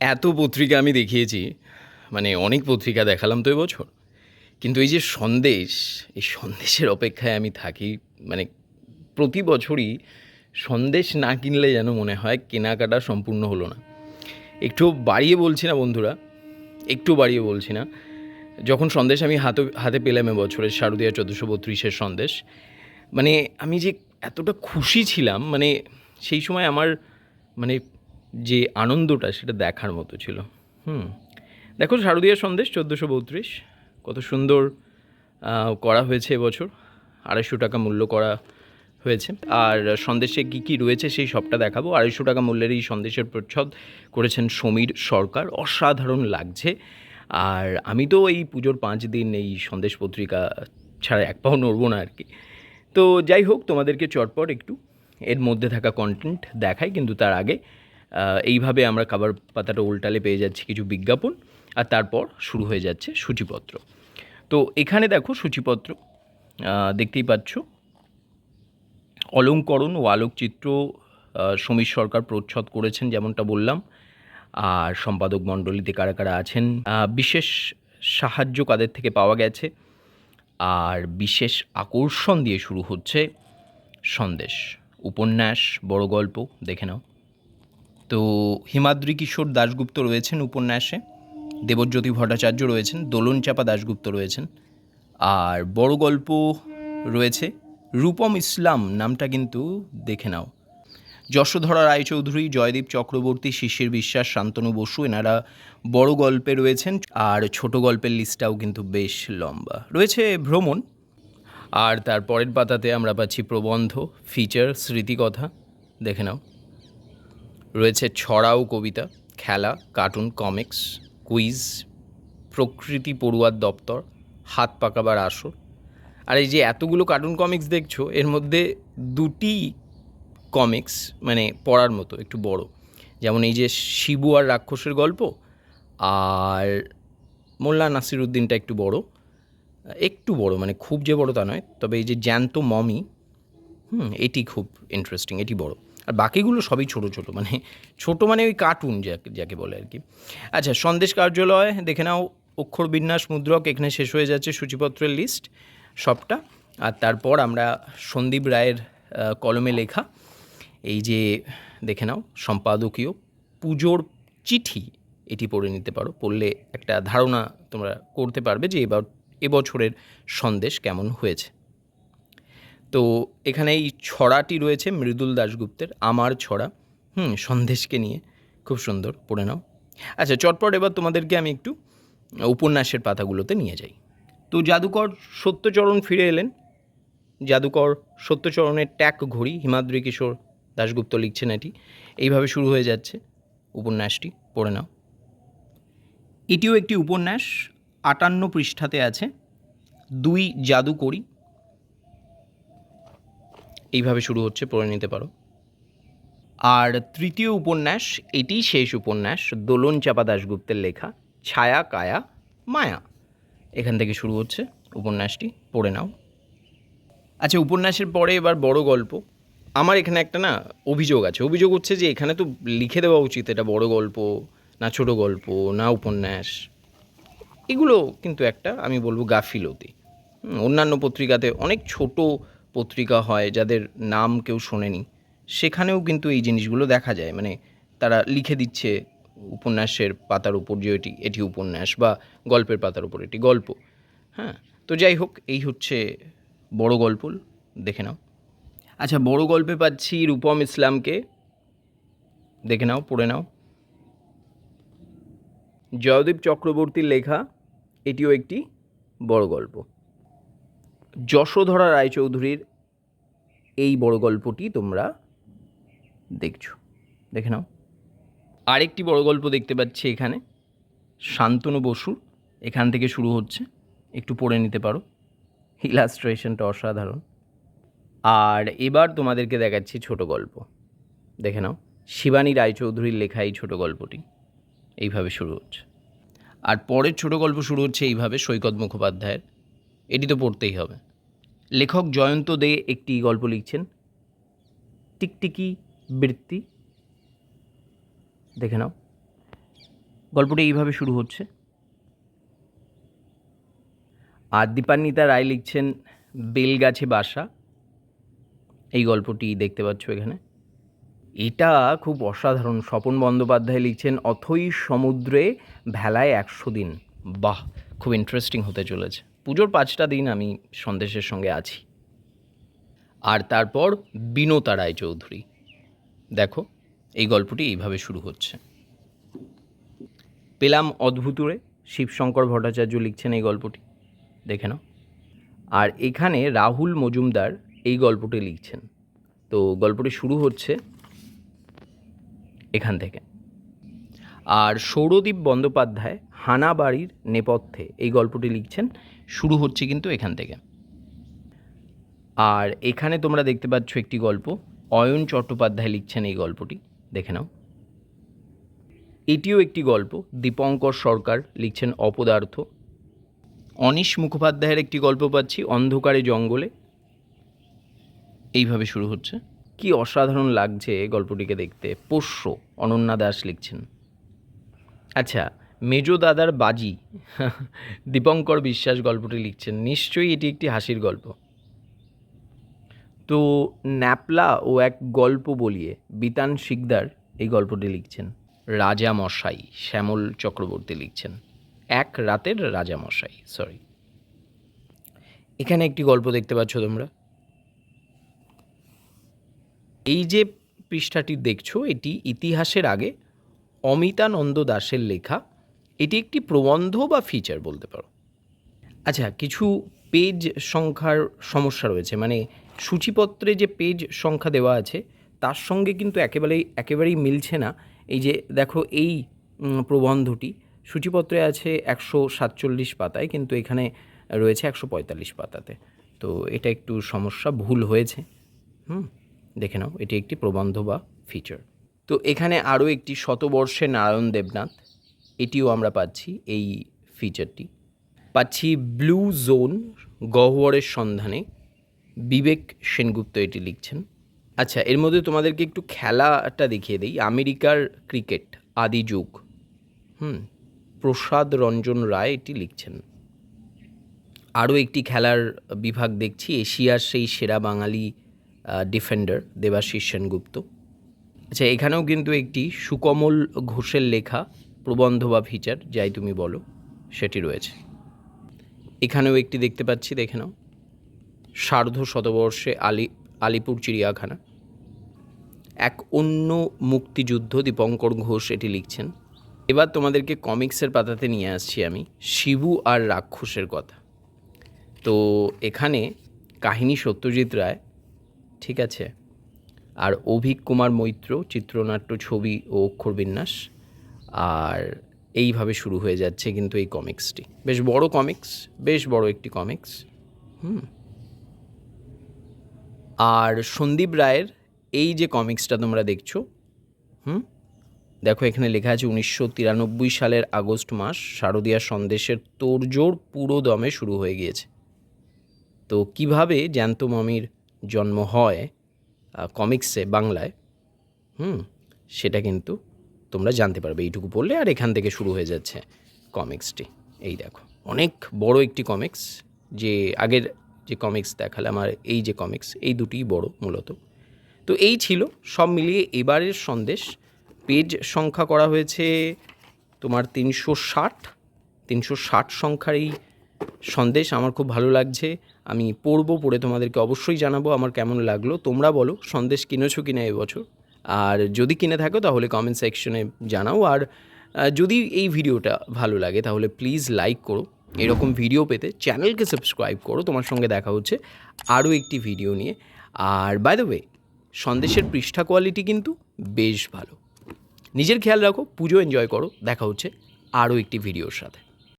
এত পত্রিকা আমি দেখিয়েছি মানে অনেক পত্রিকা দেখালাম তো এবছর। কিন্তু এই যে সন্দেশ, এই সন্দেশের অপেক্ষায় আমি থাকি মানে প্রতি বছরই সন্দেশ না কিনলে যেন মনে হয় কেনাকাটা সম্পূর্ণ হলো না। একটু বাড়িয়ে বলছি না বন্ধুরা, একটু বাড়িয়ে বলছি না। যখন সন্দেশ আমি হাতে হাতে পেলাম এবছরের শারদীয়া চোদ্দোশো বত্রিশের সন্দেশ মানে আমি যে এতটা খুশি ছিলাম মানে সেই সময় আমার মানে যে আনন্দটা সেটা দেখার মতো ছিল। হুম। দেখো শারদীয়া সন্দেশ চোদ্দোশো বত্রিশ, কত সুন্দর করা হয়েছে এবছর। আড়াইশো টাকা মূল্য করা হয়েছে। আর সন্দেশে কী কী রয়েছে সেই সবটা দেখাবো। আড়াইশো টাকা মূল্যের এই সন্দেশের প্রচ্ছদ করেছেন সমীর সরকার। অসাধারণ লাগছে। আর আমি তো এই পুজোর পাঁচ দিন এই সন্দেশ পত্রিকা ছাড়া এক পাও নড়বো না আর কি তো যাই হোক, তোমাদেরকে চটপট একটু এর মধ্যে থাকা কন্টেন্ট দেখাই, কিন্তু তার আগে এইভাবে আমরা খাবার পাতাটা উল্টালে পেয়ে যাচ্ছি কিছু বিজ্ঞাপন, আর তারপর শুরু হয়ে যাচ্ছে সূচিপত্র। তো এখানে দেখো সূচিপত্র দেখতেই পাচ্ছ। অলঙ্করণ ও আলোকচিত্র সমীর সরকার প্রচ্ছদ করেছেন যেমনটা বললাম, আর সম্পাদক মণ্ডলীতে কারা কারা আছেন বিশেষ সাহায্য কাদের থেকে পাওয়া গেছে, আর বিশেষ আকর্ষণ দিয়ে শুরু হচ্ছে সন্দেশ, উপন্যাস, বড় গল্প, দেখে নাও। তো হিমাদ্রি কিশোর দাশগুপ্ত রয়েছেন উপন্যাসে, দেবজ্যোতি ভট্টাচার্য রয়েছেন, দোলন চাপা দাশগুপ্ত রয়েছেন, আর বড় গল্প রয়েছে রূপম ইসলাম, নামটা কিন্তু দেখে নাও। যশোধরা রায়চৌধুরী, জয়দীপ চক্রবর্তী, শিশির বিশ্বাস, শান্তনু বসু, এনারা বড় গল্পে রয়েছেন, আর ছোট গল্পের লিস্টটাও কিন্তু বেশ লম্বা। রয়েছে ভ্রমণ, আর তার পরের পাতাতে আমরা পাচ্ছি প্রবন্ধ ফিচার স্মৃতিকথা, দেখে নাও। রয়েছে ছড়া ও কবিতা, খেলা, কার্টুন, কমিক্স, কুইজ, প্রকৃতি পড়ুয়ার দপ্তর, হাত পাকাবার আসর। আর এই যে এতগুলো কার্টুন, কমিক্স দেখছ, এর মধ্যে দুটি কমিক্স মানে পড়ার মতো, একটু বড়। যেমন এই যে শিবু আর রাক্ষসের গল্প, আর মোল্লা নাসিরুদ্দিনটা একটু বড়। একটু বড় মানে খুব যে বড় তা নয়, তবে এই যে জ্যান্ত মমি, হুম, এটি খুব ইন্টারেস্টিং এটি বড়। আর বাকিগুলো সবই ছোট ছোট মানে ছোট মানে ওই কার্টুন যাকে বলে আর কি। আচ্ছা সন্দেশ কার্যালয়, দেখে নাও, অক্ষর বিন্যাস মুদ্রক, এখানে শেষ হয়ে যাচ্ছে সূচিপত্রের লিস্ট সবটা। আর তারপর আমরা সন্দীপ রায়ের কলমে লেখা, এই যে দেখে নাও, সম্পাদকীয় পুজোর চিঠি, এটি পড়ে নিতে পারো। পড়লে একটা ধারণা তোমরা করতে পারবে যে এবার, এবছরের সন্দেশ কেমন হয়েছে। তো এখানে এই ছড়াটি রয়েছে মৃদুল দাশগুপ্তের, আমার ছড়া। হুম, সন্দেশকে নিয়ে। খুব সুন্দর, পড়ে নাও। আচ্ছা চটপট এবার তোমাদেরকে আমি একটু উপন্যাসের পাতাগুলোতে নিয়ে যাই। তো জাদুকর সত্যচরণ ফিরে এলেন। জাদুকর সত্যচরণের ট্যাক ঘড়ি হিমাদ্রি কিশোর দাশগুপ্ত লিখছেন এটি। এইভাবে শুরু হয়ে যাচ্ছে উপন্যাসটি, পড়ে নাও। এটিও একটি উপন্যাস, আটান্ন পৃষ্ঠাতে আছে। দুই জাদুকরি এইভাবে শুরু হচ্ছে, পড়ে নিতে পারো। আর তৃতীয় উপন্যাস, এটি শেষ উপন্যাস, দোলন চাপা দাশগুপ্তের লেখা, ছায়া, কায়া, মায়া। এখান থেকে শুরু হচ্ছে উপন্যাসটি, পড়ে নাও। আচ্ছা উপন্যাসের পরে এবার বড় গল্প। আমার এখানে একটা না অভিযোগ আছে। অভিযোগ হচ্ছে যে এখানে তো লিখে দেওয়া উচিত এটা বড় গল্প, না ছোট গল্প, না উপন্যাস। এগুলো কিন্তু একটা, আমি বলব, গাফিলতি। অন্যান্য পত্রিকাতে অনেক ছোট পত্রিকা হয়, যাদের নাম কেউ শোনেনি, সেখানেও কিন্তু এই জিনিসগুলো দেখা যায়। মানে তারা লিখে দিচ্ছে উপন্যাসের পাতার উপর যে এটি এটি উপন্যাস বা গল্পের পাতার উপর এটি গল্প। হ্যাঁ তো যাই হোক, এই হচ্ছে বড় গল্প, দেখে নাও। আচ্ছা বড় গল্পে পাচ্ছি রূপম ইসলামকে। দেখে নাও, পড়ে নাও। জয়দীপ চক্রবর্তীর লেখা, এটিও একটি বড় গল্প। যশোধরা রায়চৌধুরীর এই বড় গল্পটি তোমরা দেখছ। দেখে নাও। আরেকটি বড় গল্প দেখতে পাচ্ছি এখানে। শান্তনু বসুর এখান থেকে শুরু হচ্ছে। একটু পড়ে নিতে পারো। ইলাস্ট্রেশনটা অসাধারণ। আর এবার তোমাদেরকে দেখাচ্ছি ছোট গল্প। দেখে নাও। শিবানী রায়চৌধুরীর লেখা এই ছোট গল্পটি। এইভাবে শুরু হচ্ছে। আর পরের ছোট গল্প শুরু হচ্ছে এইভাবে সৈকত মুখোপাধ্যায়ের। এটি তো পড়তেই হবে। লেখক জয়ন্ত দে একটি গল্প লিখছেন। টিকটিকি বৃত্তি। দেখে নাও। গল্পটি এইভাবে শুরু হচ্ছে। আর দীপান্বিতা রায় লিখছেন, বেলগাছে বাসা। এই গল্পটি দেখতে পাচ্ছ এখানে। এটা খুব অসাধারণ। স্বপন বন্দ্যোপাধ্যায় লিখছেন, অথই সমুদ্রে ভেলায় একশো দিন। বাহ, খুব ইন্টারেস্টিং হতে চলেছে। পুজোর পাঁচটা দিন আমি সন্দেশের সঙ্গে আছি। আর তারপর বিনতা রায় চৌধুরী দেখো, এই গল্পটি এইভাবে শুরু হচ্ছে। পেলাম অদ্ভুতুরে শিবশঙ্কর ভট্টাচার্য লিখছেন এই গল্পটি। দেখে নাও। আর এখানে রাহুল মজুমদার এই গল্পটি লিখছেন। তো গল্পটি শুরু হচ্ছে এখান থেকে। আর সৌরদীপ বন্দ্যোপাধ্যায় হানাবাড়ির নেপথ্যে। এই গল্পটি লিখছেন। শুরু হচ্ছে কিন্তু এখান থেকে। আর এখানে তোমরা দেখতে পাচ্ছ একটি গল্প। অয়ন চট্টোপাধ্যায় লিখছেন এই গল্পটি। দেখে নাও। এটিও একটি গল্প। দীপঙ্কর সরকার লিখছেন অপদার্থ। অনিশ মুখোপাধ্যায়ের একটি গল্প পাচ্ছি, অন্ধকারে জঙ্গলে। এইভাবে শুরু হচ্ছে। কি অসাধারণ লাগছে গল্পটিকে দেখতে। পোষ্য অনন্যা দাস লিখছেন। আচ্ছা মেজো দাদার বাজি। দীপঙ্কর বিশ্বাস গল্পটি লিখছেন। নিশ্চয়ই এটি একটি হাসির গল্প। তো ন্যাপলা ও এক গল্প বলিয়ে বিতান শিকদার এই গল্পটি লিখছেন। রাজা মশাই শ্যামল চক্রবর্তী লিখছেন। এক রাতের রাজা মশাই সরি এখানে একটি গল্প দেখতে পাচ্ছ তোমরা। এই যে পৃষ্ঠাটি দেখছ, এটি ইতিহাসের আগে অমিতানন্দ দাসের লেখা, এটি একটি প্রবন্ধ বা ফিচার বলতে পারো। আচ্ছা কিছু পেজ সংখ্যার সমস্যা রয়েছে মানে সূচিপত্রে যে পেজ সংখ্যা দেওয়া আছে, তার সঙ্গে কিন্তু একেবারেই একেবারেই মিলছে না। এই যে দেখো, এই প্রবন্ধটি সূচিপত্রে আছে একশো সাতচল্লিশ পাতায়, কিন্তু এখানে রয়েছে একশো পঁয়তাল্লিশ পাতাতে। তো এটা একটু সমস্যা, ভুল হয়েছে। হুম, দেখে নাও, এটি একটি প্রবন্ধ বা ফিচার তো এখানে আরও একটি শতবর্ষে নারায়ণ দেবনাথ, এটিও আমরা পাচ্ছি এই ফিচারটি পাচ্ছি ব্লু জোন গহ্বরের সন্ধানে। বিবেক সেনগুপ্ত এটি লিখছেন। আচ্ছা এর মধ্যে তোমাদেরকে একটু খেলাটা দেখিয়ে দিই। আমেরিকার ক্রিকেট, আদি যুগ। হুম, প্রসাদ রঞ্জন রায় এটি লিখছেন। আরও একটি খেলার বিভাগ দেখছি, এশিয়ার সেই সেরা বাঙালি ডিফেন্ডার দেবাশিস সেনগুপ্ত। আচ্ছা এখানেও কিন্তু একটি সুকমল ঘোষের লেখা, প্রবন্ধ বা ফিচার, যাই তুমি বলো, সেটি রয়েছে। এখানেও একটি দেখতে পাচ্ছি, দেখে নাও। সার্ধ শতবর্ষে আলি, আলিপুর চিড়িয়াখানা। এক অন্য মুক্তিযুদ্ধ দীপঙ্কর ঘোষ এটি লিখছেন। এবার তোমাদেরকে কমিক্সের পাতাতে নিয়ে আসছি আমি, শিবু আর রাক্ষসের কথা। তো এখানে কাহিনী সত্যজিৎ রায়, ঠিক আছে? আর অভিক কুমার মৈত্র, চিত্রনাট্য, ছবি ও অক্ষরবিন্যাস আর এইভাবে শুরু হয়ে যাচ্ছে কিন্তু এই কমিক্সটি। বেশ বড় কমিক্স, বেশ বড় একটি কমিক্স। হুম। আর সন্দীপ রায়ের এই যে কমিক্সটা তোমরা দেখছ, হুম? দেখো এখানে লেখা আছে, উনিশশো তিরানব্বই সালের আগস্ট মাস শারদীয়া সন্দেশের তোড়জোড় পুরো দমে শুরু হয়ে গিয়েছে। তো কীভাবে জ্যান্ত মমির জন্ম হয় কমিক্সে বাংলায়, হুম, সেটা কিন্তু তোমরা জানতে পারবে। এইটুকু পড়লে আর এখান থেকে শুরু হয়ে যাচ্ছে কমিক্সটি এই দেখো, অনেক বড় একটি কমিক্স যে আগের যে কমিক্স দেখালাম আর এই যে কমিক্স এই দুটিই বড় মূলত। তো এই ছিল সব মিলিয়ে এবারের সন্দেশ। পেজ সংখ্যা করা হয়েছে তোমার তিনশো ষাট। তিনশো ষাট সংখ্যার এই সন্দেশ, আমার খুব ভালো লাগছে। আমি পড়ব, পড়ে তোমাদেরকে অবশ্যই জানাব আমার কেমন লাগল। তোমরা বলো, সন্দেশ কিনেছো কিনা এবছর আর যদি কিনে থাকো, তাহলে কমেন্ট সেকশনে জানাও। আর যদি এই ভিডিওটা ভালো লাগে, তাহলে প্লিজ লাইক করো। এরকম ভিডিও পেতে চ্যানেলকে সাবস্ক্রাইব করো। তোমার সঙ্গে দেখা হচ্ছে আরও একটি ভিডিও নিয়ে। আর বাই দ্য ওয়ে সন্দেশের পৃষ্ঠা কোয়ালিটি কিন্তু বেশ ভালো। নিজের খেয়াল রাখো, পুজো এনজয় করো। দেখা হচ্ছে আরও একটি ভিডিওর সাথে।